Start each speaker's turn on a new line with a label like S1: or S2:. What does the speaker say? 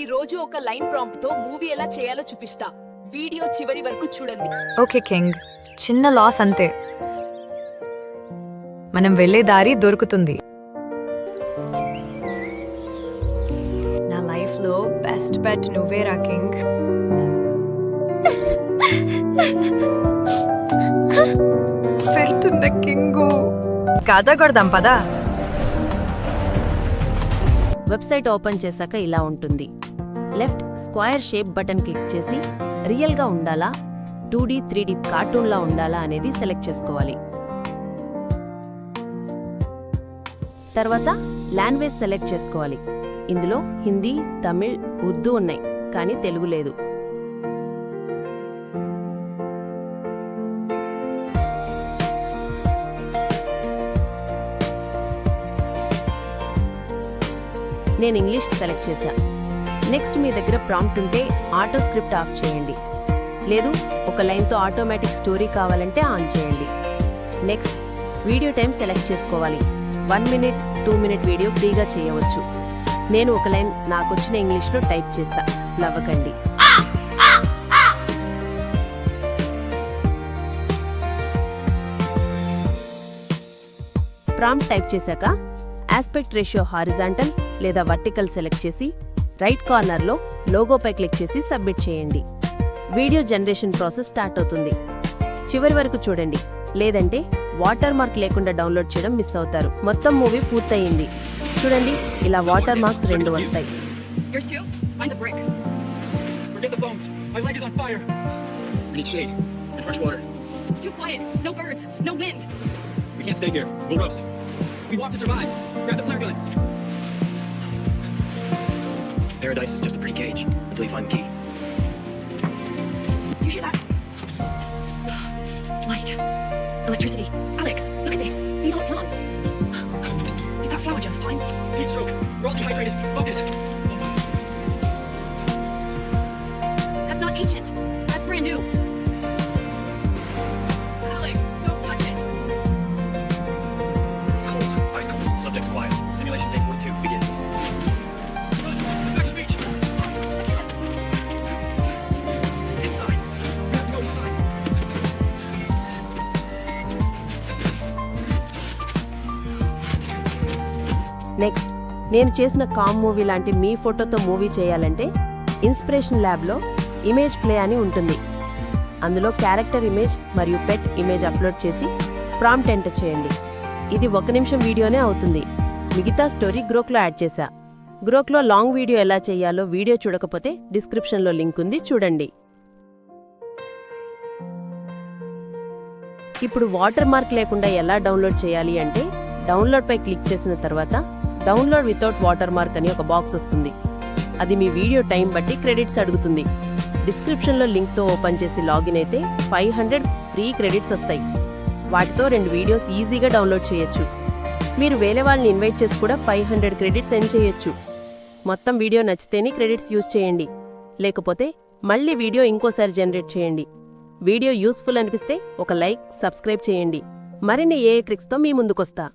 S1: ఈ రోజు ఒక లైన్ ప్రాంప్ట్తో మూవీ ఎలా చేయాలో చూపిస్తా. వీడియో చివరి వరకు చూడండి.
S2: Okay king. చిన్న లాస్ అంతే. మనం వెళ్ళే దారి దొరుకుతుంది. నా లైఫ్లో బెస్ట్ బెట్ నువ్వేరా కింగ్. వెళ్తున్న కింగు. కథ కొడదాం పదా.
S3: వెబ్సైట్ ఓపెన్ చేశాక ఇలా ఉంటుంది. Left square shape button click చేసి రియల్గా ఉండాలా? టూ డీ త్రీ డీ కార్టూన్లా ఉండాలా అనేది సెలెక్ట్ చేసుకోవాలి. తర్వాత లాంగ్వేజ్ సెలెక్ట్ చేసుకోవాలి. ఇందులో హిందీ తమిళ్ ఉర్దూ ఉన్నాయి కానీ తెలుగు లేదు. నేను ఇంగ్లీష్ సెలెక్ట్ చేశాను నెక్స్ట్ మీ దగ్గర ప్రాంప్ట్ ఉంటే ఆటో స్క్రిప్ట్ ఆఫ్ చేయండి. లేదు ఒక లైన్తో ఆటోమేటిక్ స్టోరీ కావాలంటే ఆన్ చేయండి. నెక్స్ట్ వీడియో టైం సెలెక్ట్ చేసుకోవాలి. One minute two minute video ఫ్రీగా చేయవచ్చు. నేను ఒక లైన్ నాకు వచ్చిన ఇంగ్లీష్లో టైప్ చేస్తా. నవ్వకండి. ప్రాంప్ట్ టైప్ చేశాక ఆస్పెక్ట్ రేషియో హారిజాంటల్ లేదా వర్టికల్ సెలెక్ట్ చేసి రైట్ కార్నర్లో లోగోపై క్లిక్ చేసి సబ్మిట్ చేయండి. వీడియో జనరేషన్ ప్రాసెస్ స్టార్ట్ అవుతుంది. చివరి వరకు చూడండి. లేదంటే వాటర్ మార్క్ లేకుండా డౌన్లోడ్ చేయడం మిస్ అవుతారు. మొత్తం మూవీ పూర్తయింది. చూడండి ఇలా వాటర్ మార్క్స్ రెండు వస్తాయి.
S4: Paradise is just a pretty cage until you find the key.
S1: Do you hear that? Light. Electricity. Alex, look at this. These aren't lungs. Did that flower just time?
S4: Heat stroke. We're all dehydrated. Focus.
S1: That's not ancient. That's brand new. Alex, don't touch it.
S4: It's cold. Ice cold. Subject's quiet. Simulation day 42
S3: next నేను చేసిన com movie లాంటి మీ ఫోటోతో movie చేయాలంటే inspiration ల్యాబ్లో image play అని ఉంటుంది. అందులో character image మరియు పెట్ ఇమేజ్ అప్లోడ్ చేసి ప్రాంప్ట్ ఎంటర్ చేయండి. ఇది ఒక నిమిషం వీడియోనే అవుతుంది. మిగతా స్టోరీ గ్రోక్లో యాడ్ చేశా. గ్రోక్లో లాంగ్ వీడియో ఎలా చేయాలో వీడియో చూడకపోతే డిస్క్రిప్షన్లో లింక్ ఉంది చూడండి. ఇప్పుడు వాటర్ మార్క్ లేకుండా ఎలా డౌన్లోడ్ చేయాలి అంటే డౌన్లోడ్పై క్లిక్ చేసిన తర్వాత డౌన్లోడ్ వితౌట్ వాటర్ మార్క్ అని ఒక బాక్స్ వస్తుంది. అది మీ వీడియో టైం బట్టి క్రెడిట్స్ అడుగుతుంది. డిస్క్రిప్షన్లో లింక్తో ఓపెన్ చేసి లాగిన్ అయితే ఫైవ్ హండ్రెడ్ ఫ్రీ క్రెడిట్స్ వస్తాయి. వాటితో రెండు వీడియోస్ ఈజీగా డౌన్లోడ్ చేయొచ్చు. మీరు వేరే వాళ్ళని ఇన్వైట్ చేసి కూడా ఫైవ్ హండ్రెడ్ క్రెడిట్స్ సెండ్ చేయొచ్చు. మొత్తం వీడియో నచ్చితేనే క్రెడిట్స్ యూజ్ చేయండి. లేకపోతే మళ్ళీ వీడియో ఇంకోసారి జనరేట్ చేయండి. వీడియో యూస్ఫుల్ అనిపిస్తే ఒక లైక్ సబ్స్క్రైబ్ చేయండి. మరిన్ని ఏ ట్రిక్స్తో మీ ముందుకొస్తా.